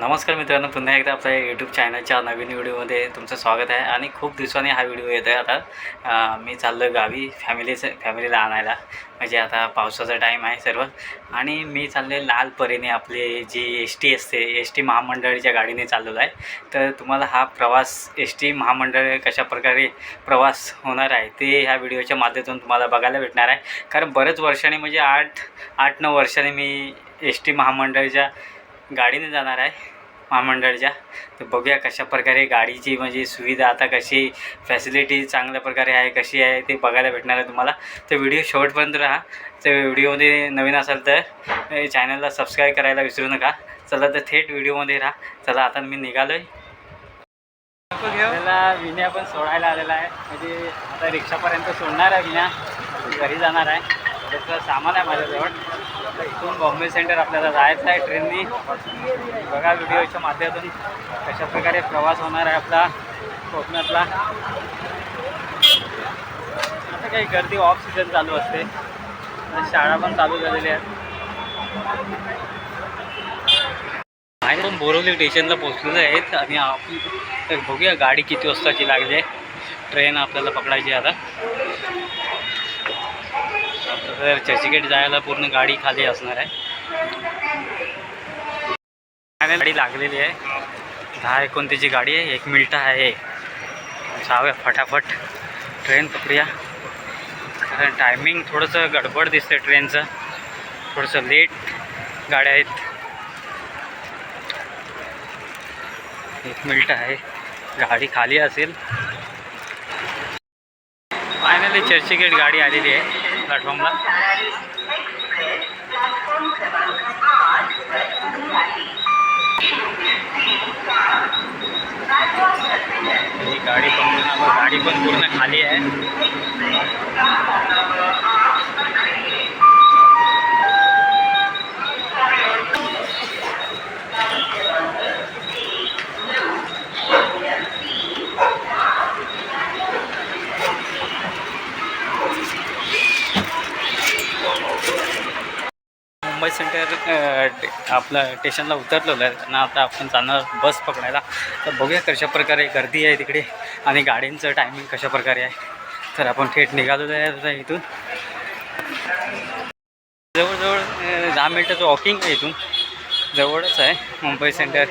नमस्कार मित्रांनो पुन्हा एकदा आपल्या यूट्यूब चॅनलच्या नवीन व्हिडिओमध्ये तुमचं स्वागत आहे आणि खूप दिवसांनी हा व्हिडिओ येत आहे आता मी चाललो आहे गावी फॅमिलीचं फॅमिलीला आणायला. म्हणजे आता पावसाचा टाईम आहे सर्व. आणि मी चाललो लाल परीने आपली जी एस टी असते एस टी महामंडळाच्या गाडीने चाललेलो आहे. तर तुम्हाला हा प्रवास एस टी महामंडळ कशाप्रकारे प्रवास होणार आहे ते ह्या व्हिडिओच्या माध्यमातून तुम्हाला बघायला भेटणार आहे. कारण बरेच वर्षांनी म्हणजे आठ आठ नऊ वर्षांनी मी एस टी महामंडळाच्या गाडीने जाणार आहे महामंडळच्या. तर बघूया कशा प्रकारे गाडीची म्हणजे सुविधा आता कशी फॅसिलिटी चांगल्या प्रकारे आहे कशी आहे ते बघायला भेटणार आहे तुम्हाला. तर व्हिडिओ शेवटपर्यंत राहा. तर व्हिडिओमध्ये नवीन असाल तर चॅनलला सबस्क्राईब करायला विसरू नका. चला तर थेट व्हिडिओमध्ये राहा. चला आता मी निघालो आहे आपल्याला विन्या पण सोडायला आलेला आहे. म्हणजे आता रिक्षापर्यंत सोडणार आहे विण्या घरी जाणार आहे. त्याचं सामान आहे माझ्याजवळ. इथून बॉम्बे सेंटर आपल्याला जायचं आहे ट्रेननी. बघा व्हिडिओच्या माध्यमातून कशा प्रकारे प्रवास होणार आहे आपला कोकणातला. आता काही गर्दी ऑफ सीझन चालू असते. शाळा पण चालू झालेल्या आहेत. बाहेरून बोरवली स्टेशनला पोचलेलं आहेत आणि आपण बघूया गाडी किती वाजताची लागली आहे. ट्रेन आपल्याला पकडायची आता. तर चर्चगेट जायला पूर्ण गाडी खाली असणार आहे. गाडी लागलेली आहे. दहा एकोणतीची गाडी आहे. एक मिनिट आहे. जाऊया फटाफट. ट्रेन पकडूया. कारण टायमिंग थोडंसं गडबड दिसतं ट्रेनचं. थोडंसं लेट गाड्या आहेत. एक मिनिट आहे. गाडी खाली असेल. फायनली चर्चगेट गाडी आलेली आहे. प्लॅटफॉर्मला गाडी पण गाडी पण पूर्ण खाली आहे. मुंबई सेंटर टे- आपलं स्टेशनला उतरलेलं आहे. ना आता आपण जाणार बस पकडायला. तर बघूया कशा प्रकारे गर्दी आहे तिकडे आणि गाड्यांचं टायमिंग कशा प्रकारे आहे. तर आपण थेट निघालेलो आहे आता इथून. जवळजवळ दहा मिनटाचं वॉकिंग आहे इथून. जवळच आहे मुंबई सेंटर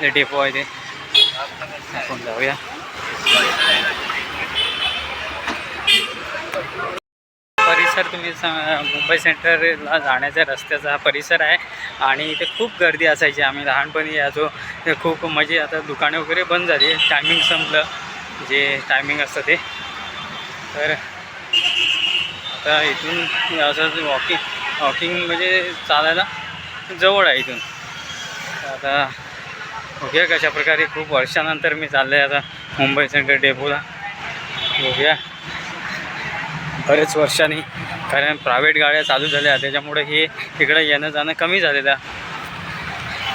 जे डेपो आहे ते. आपण जाऊया. सर तुम्ही मुंबई सेंटरला जाण्याच्या रस्त्याचा हा परिसर आहे आणि इथे खूप गर्दी असायची. आम्ही लहानपणी यायचो खूप म्हणजे आता दुकाने वगैरे बंद झाली. टायमिंग संपलं. जे टायमिंग असतं ते. तर आता इथून असं वॉकिंग वॉकिंग म्हणजे चालायला जवळ आहे इथून. आता बघूया कशा प्रकारे खूप वर्षानंतर मी चाललो आहे आता मुंबई सेंटर डेपोला. बघूया. बरेच वर्षांनी कारण प्रायव्हेट गाड्या चालू झाल्या त्याच्यामुळे हे तिकडे येणं जाणं कमी झालेलं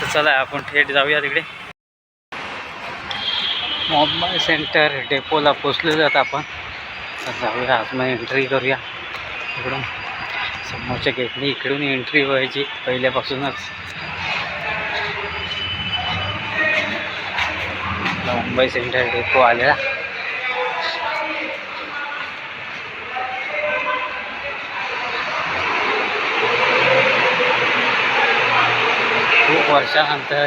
तर चला आपण थेट जाऊया तिकडे. मुंबई सेंटर डेपोला पोचलेलो जात आपण. जाऊया आतमध्ये एंट्री करूया. इकडून. समोरच्या गेटने इकडून एंट्री व्हायची पहिल्यापासूनच. मुंबई सेंटर डेपो आलेला. वर्षानंतर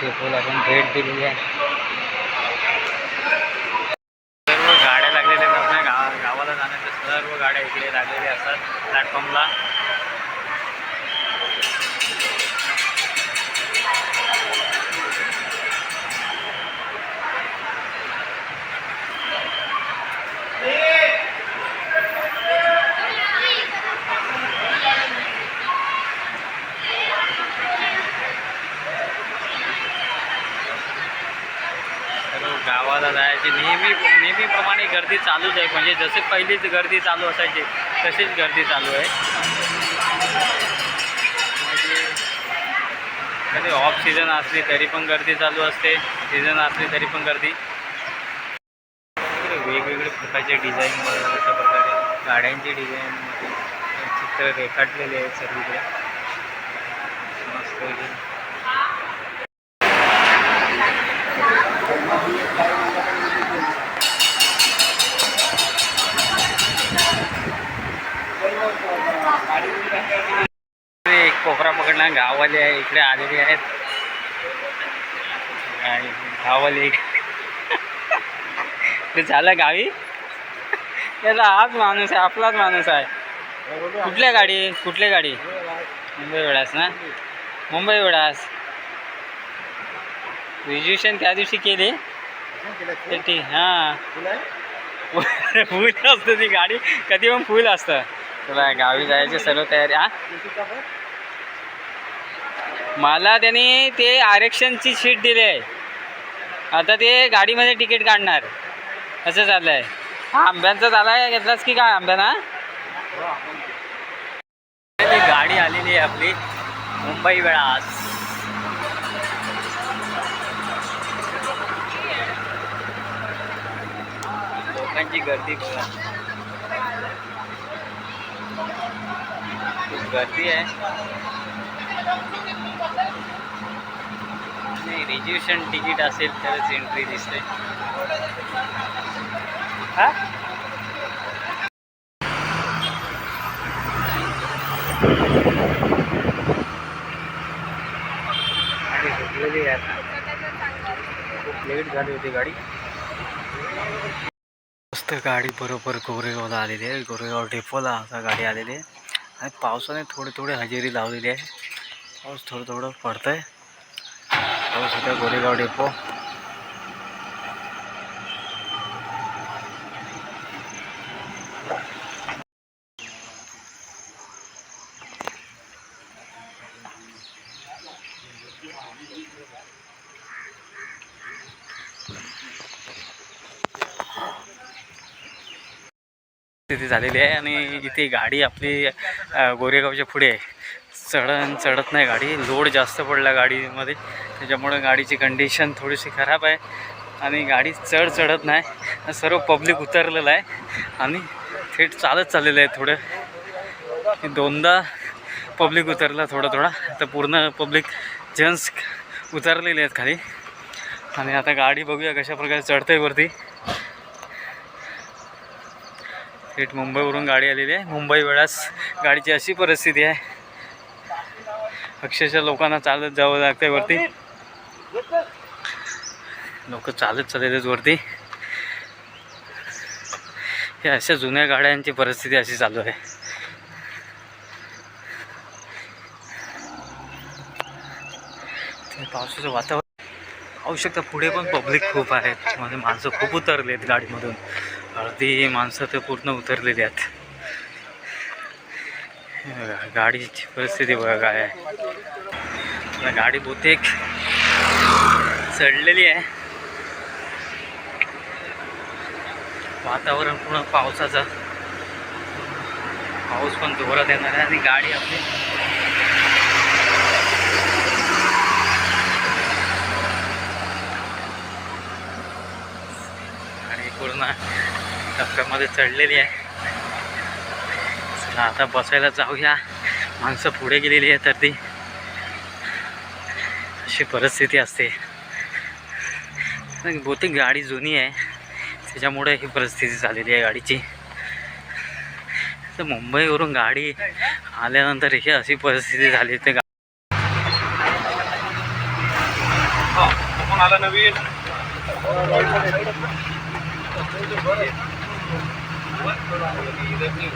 डेपोला पण भेट दिलेली आहे. सर्व गाड्या लागलेल्या आहेत आपल्या. गावा गावाला जाण्याच्या सर्व गाड्या इकडे लागलेल्या असतात. प्लॅटफॉर्मला असायची नेहमी नेहमीप्रमाणे गर्दी चालूच आहे. म्हणजे जसे पहिलीच गर्दी चालू असायची तशीच गर्दी चालू आहे. म्हणजे कधी ऑफ सीझन असली तरी पण गर्दी चालू असते. सीझन असली तरी पण गर्दी. वेगवेगळे प्रकारचे डिझाईन अशा प्रकारे. गाड्यांचे डिझाईन चित्र रेखाटलेले आहेत सर्वीकडे मस्त पूर्ण गाववाले आहे इकडे आलेले आहेत. गाववाले ते झालं गावी? त्याला हाच माणूस आहे आपलाच माणूस आहे. कुठल्या गाडी? कुठल्या गाडी? मुंबई वेळास ना? मुंबई वेळास. ग्रॅज्युएशन त्या दिवशी केले. ठीक हां. फुल असतं ती गाडी. कधी पण फुल असतं. तुला गावी जायची सर्व तयारी हा? मला त्यांनी ते आरक्षणची शीट दिली आहे. आता ते गाडीमध्ये तिकीट काढणार. असं चाललं आहे हा आंब्यांचा झाला आहे घेतलास की काय आंब्याना ती गाडी आलेली आहे आपली. मुंबई वेळास. लोकांची गर्दी बघा. गर्दी है। नाही रिझर्वेशन तिकीट असेल तरच एंट्री दिसते हा? गाडी लेट होती गाडी. मस्त गाडी बरोबर गोरेगावला आलेली आहे. गोरेगाव डेपोला गाडी आलेली आहे. आणि पावसाने थोडे थोडे हजेरी लावलेली आहे. पाऊस थोडं थोडं पडतं आहे पाऊस होता गोरेगाव डेपो. परिस्थिती झालेली आहे आणि इथे गाडी आपली गोरेगावच्या पुढे आहे. चढण चढत नाही गाडी. लोड जास्त पडला गाडीमध्ये. त्याच्यामुळे गाडीची कंडिशन थोडीशी खराब आहे. आणि गाडी चढ चढत नाही. सर्व पब्लिक उतरलेलं आहे. आणि थेट चालत चाललेलं आहे थोडं. दोनदा पब्लिक उतरला थोडा थोडा. आता पूर्ण पब्लिक जेंट्स उतरलेले आहेत खाली. आणि आता गाडी बघूया कशा प्रकारे चढते वरती. थेट मुंबईवरून गाडी आलेली आहे. मुंबई वेळास गाडीची अशी परिस्थिती आहे. अक्षरशः लोकांना चालत जावं लागतंय वरती. लोक चालत चाललेले वरती. हे अशा जुन्या गाड्यांची परिस्थिती अशी चालू आहे. पावसाचं वातावरण पाहू शकता पुढे पण पब्लिक खूप आहेत. म्हणजे माणसं खूप उतरले आहेत गाडीमधून. अर्धी माणसं तर पूर्ण उतरलेली आहेत. गाडीची परिस्थिती बघा काय आहे. गाडी बहुतेक चढलेली आहे. वातावरण पूर्ण पावसाचं. पाऊस पण जोरात येणार आहे आणि गाडी आपली आणि पूर्ण टप्प्यामध्ये चढलेली आहे. चला आता बसायला जाऊया. माणसं पुढे गेलेली आहे तर ती अशी परिस्थिती असते. बहुतेक गाडी जुनी आहे. त्याच्यामुळे ही परिस्थिती झालेली आहे गाडीची. तर मुंबईवरून गाडी आल्यानंतर ही अशी परिस्थिती झाली ते आला नवीन. what? Put on the knee that knee.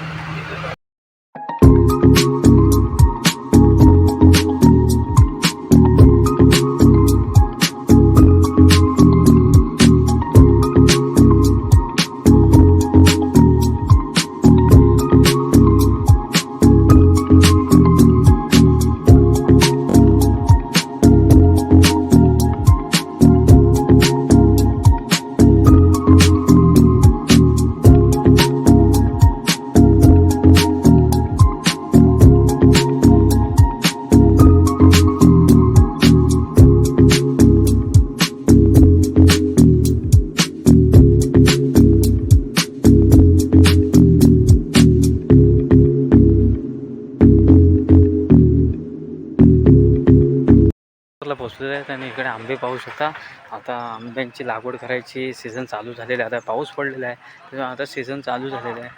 पोचलेले आहेत आणि इकडे आंबे पाहू शकता. आता आंब्यांची लागवड करायची. सीझन चालू झालेला आहे. आता पाऊस पडलेला आहे. त्याच्यामुळे आता सीझन चालू झालेला आहे.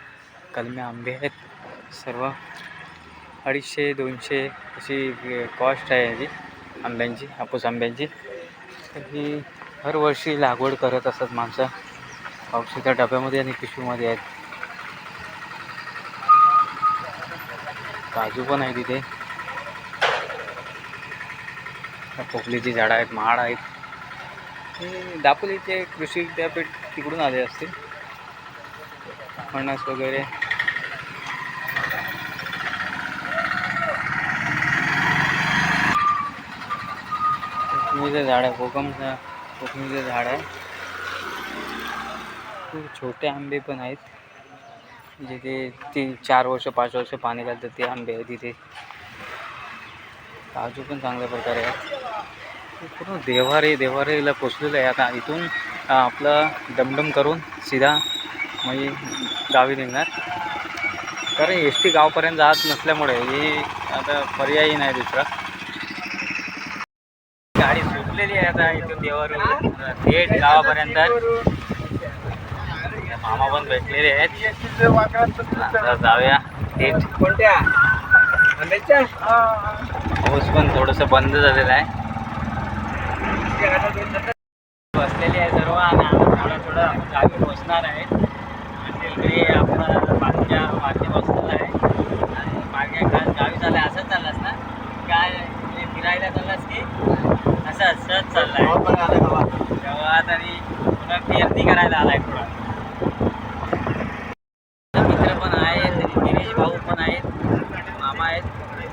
कलमे आंबे आहेत. सर्व अडीचशे दोनशे अशी कॉस्ट आहे याची. आंब्यांची हापूस आंब्यांची. तर ही हरवर्षी लागवड करत असतात माणसं. पावसाच्या डब्यामध्ये आणि पिशवीमध्ये आहेत. काजू पण आहे तिथे. खोकलीची झाडं आहेत महाड आहेत. हे दापोलीचे कृषी विद्यापीठ तिकडून आले असतील. फणस वगैरे. कोकमीचं झाड आहे कोकमचं कोकमीचं झाड आहे खूप छोटे आंबे पण आहेत. जिथे तीन चार वर्ष पाच वर्ष पाणी घालतात ते आंबे आहेत तिथे. काजू पण चांगल्या प्रकारे आहेत. पूर्ण देवारे देवारेला पोचलेलं आहे. आता इथून आपलं डमडम करून सीधा म्हणजे गावी निघणार. कारण एस टी गावपर्यंत जात नसल्यामुळे हे आता पर्यायी नाही दुसरा. गाडी सुटलेली आहे आता इथून देवारून थेट गावापर्यंत. मामा पण भेटलेले आहेत. जाऊया थेट. कोणत्या? पाऊस पण थोडंसं बंद झालेलं आहे. बसलेली आहे सर्व आणि आम्ही थोडं थोडं आपण गावी पोचणार आहे. आणि इकडे आपलं मागच्या मागच्या बसलेलं आहे. आणि मागे गावी चाललं आहे. असंच चाललास ना? काय फिरायला चाललास की? असं असंच चाललं आहे तेव्हा तरी पुन्हा पेरणी करायला आलाय. थोडा मित्र पण आहेत गिरीश भाऊ पण आहेत मामा आहेत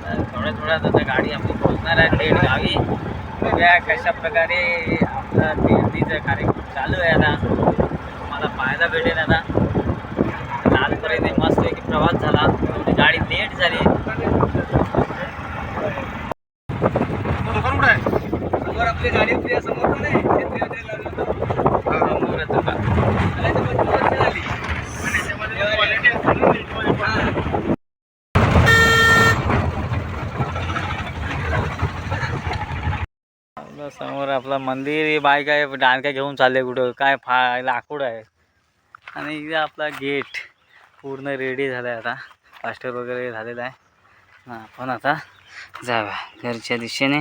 तर थोड्या थोड्यात आता गाडी आपली पोहोचणार आहे थेट गावी कशा प्रकारे आपला पेरणीचा कार्यक्रम चालू आहे आता. तुम्हाला पाहायला भेटेल आता. लालपर्यंत मस्त एक प्रवास झाला. गाडी लेट झाली समोर आपली गाडी होती या समोर पण आहे शेतकऱ्याच्या लागलं होतं. समोरच होता. त्याला ते पण वर्ष झाली. हा. आपलं समोर आपलं मंदिर हे बाय काय डाणक्या घेऊन चालले कुठं? काय फा लाकूड आहे. आणि इथे आपला गेट पूर्ण रेडी झाला आहे आता. प्लास्टर वगैरे झालेला आहे. आपण आता जाऊया. घरच्या दिशेने.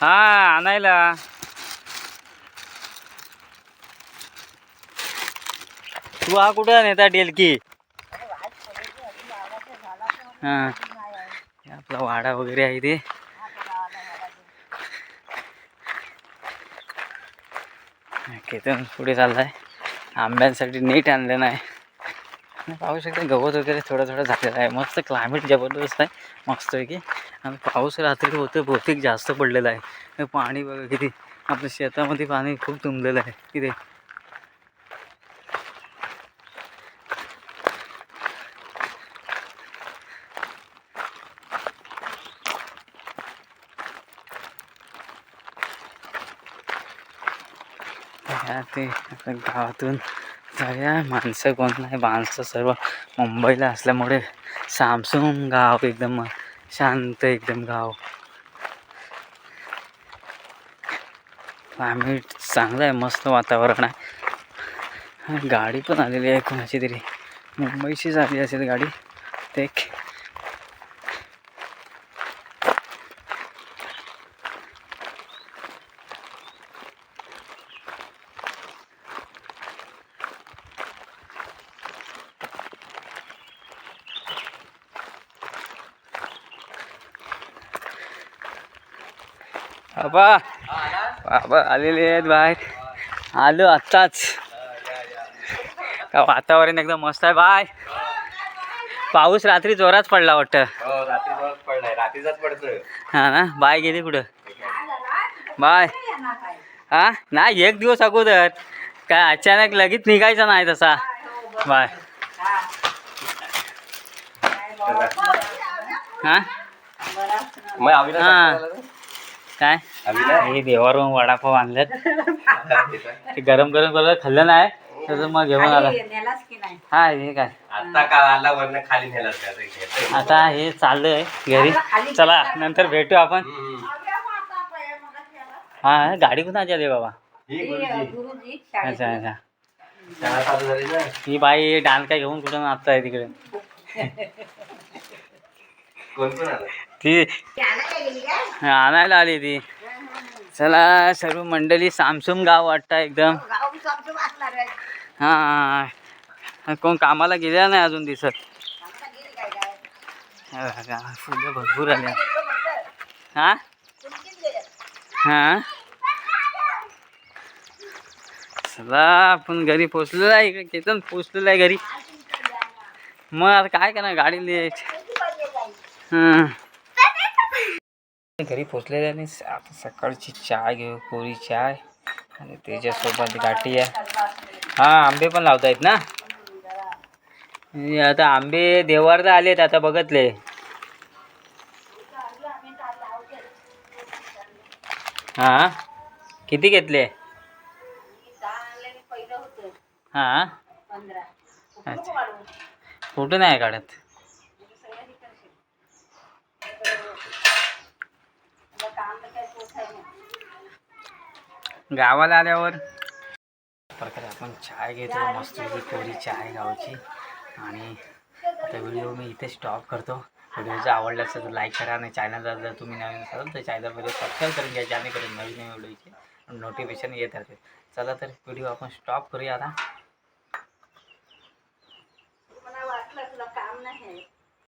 हा आणायला. तू हा कुठं नेता डेलकी हां. आपला वाडा वगैरे आहे ते केतन पुढे चाललाय? आंब्यांसाठी नीट आणलं नाही. पाहू शकता गवत वगैरे थोडं थोडं झालेलं आहे. मस्त क्लायमेट जबरदस्त आहे. मस्त आहे की आणि पाऊस रात्री होतं बहुतेक जास्त पडलेलं आहे. पाणी बघा किती. आपल्या शेतामध्ये पाणी खूप तुंबलेलं आहे. तिथे ह्या ते आपल्या गावातून सगळ्या माणसं कोण नाही माणसं सर्व मुंबईला असल्यामुळे सामसूम गाव एकदम शांत एकदम गाव. क्लायमेट चांगलं आहे मस्त वातावरण आहे. गाडी पण आलेली आहे कोणाची तरी. मुंबईचीच आली असेल गाडी ते बाबा. बाबा आलेले आहेत बाहेर. आलो आत्ताच. का वातावरण एकदम मस्त आहे. बाय. पाऊस रात्री जोरात पडला वाटतं. हो हा ना? बाय गेली कुठं? बाय. हा? नाही एक दिवस अगोदर. काय अचानक लगेच निघायचं नाही तसा. बाय. हा. हा. काय? हे देवावरून वडापाव आणल्यात ते गरम गरम गरम खाल्लं नाही त्याचं मग घेऊन आला. हा हे काय? आता का आला वरनं खाली नेला. आता हे चाललंय घरी. चला नंतर भेटू आपण. हा गाडी कुणाची आली बाबा? ही गुरुजी. अच्छा अच्छा. ही बाई डाल काय घेऊन कुठं नाचताय तिकडे? कोण कोण आलं? ती आणायला आली ती. चला सर्व मंडळी सामसूम गाव वाटतं एकदम. हा कोण कामाला गेल्या नाही अजून दिसत? फुलं भरपूर आले हा? हा? चला आपण घरी पोचलेलो आहे इकडे. केतन पोचलेलं आहे घरी. मग आता काय करणार? गाडी लिहायची हां. घरी पोचलेले आणि आता सकाळची चहा घेऊ कोरी चाय आणि त्याच्यासोबत गाठी आहे. हां आंबे पण लावतायत ना? आता आंबे देवारला आलेत आता बघतले. हां किती घेतले? हां अच्छा. कुठून नाही काढत गावाला आल्यावर. प्रकारे आपण चाय घेतो मस्त कोरी चाय गावची. आणि आता व्हिडिओ मी इथे स्टॉप करतो. व्हिडिओ जर आवडला असेल तर लाईक करा आणि चॅनलला जर तुम्ही नवीन असाल तर चॅनलमध्ये सबस्क्राईब करून घ्या जेणेकरून नवीन नवीन व्हिडिओचे नोटिफिकेशन येत राहते. चला तर व्हिडिओ आपण स्टॉप करूया आता.